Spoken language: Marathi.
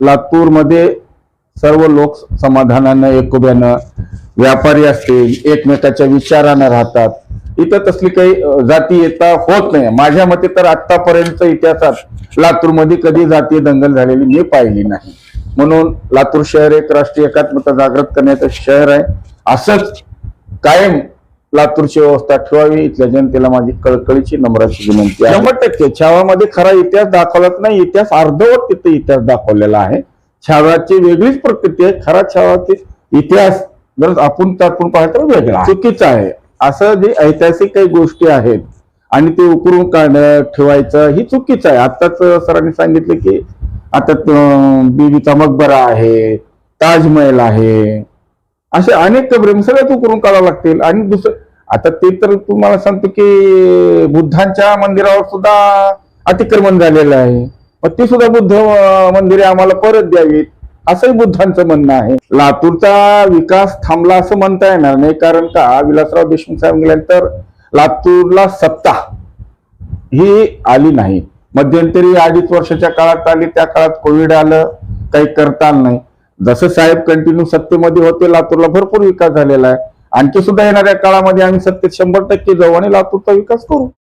लातूरमध्ये सर्व लोक समाधानानं एकोब्यानं व्यापारी असतील एकमेकाच्या विचारानं राहतात. इथं तसली काही जाती येता होत नाही. माझ्या मते तर आतापर्यंत इतिहासात लातूरमध्ये कधी जातीय दंगल झालेली मी पाहिली नाही. म्हणून लातूर शहर एक राष्ट्रीय एकात्मता जागृत करण्याचं शहर आहे. असंच कायम लातूरची व्यवस्था ठेवावी. इथल्या जनतेला माझी कळकळीची नम्राची विनंती आहे. शंभर टक्के. छावामध्ये खरा इतिहास दाखवलाच नाही इतिहास अर्धवट तिथे इतिहास दाखवलेला आहे. छावाची वेगळीच प्रकृती आहे. खरा छावाचे इतिहास जर आपण त्यातून पाहिलं तर वेगळा. चुकीचं आहे. असं जे ऐतिहासिक काही गोष्टी आहेत आणि ते उकरून काढणं ठेवायचं ही चुकीचं आहे. आताच सरांनी सांगितलं की आता बीबीचा मकबरा आहे ताजमहल आहे. असे अनेक कबरे सगळ्याच उकरून काढावं लागतील. आणि दुसरं आता ते तर तुम्हाला सांगतो की बुद्धांच्या मंदिरावर सुद्धा अतिक्रमण झालेलं आहे. मग ती सुद्धा बुद्ध मंदिरे आम्हाला परत द्यावीत असंही बुद्धांचं म्हणणं आहे. लातूरचा विकास थांबला असं म्हणता येणार नाही कारण का? विलासराव देशमुख साहेब गेल्यानंतर लातूरला सत्ता ही आली नाही. मध्यंतरी अडीच वर्षाच्या काळात आली त्या काळात कोविड आलं काही करता आलं नाही. जसं साहेब कंटिन्यू सत्तेमध्ये होते लातूरला भरपूर विकास झालेला आहे. आणखी सुद्धा येणाऱ्या काळामध्ये आम्ही सत्तेत शंभर टक्के जाऊ आणि लातूरचा विकास करू.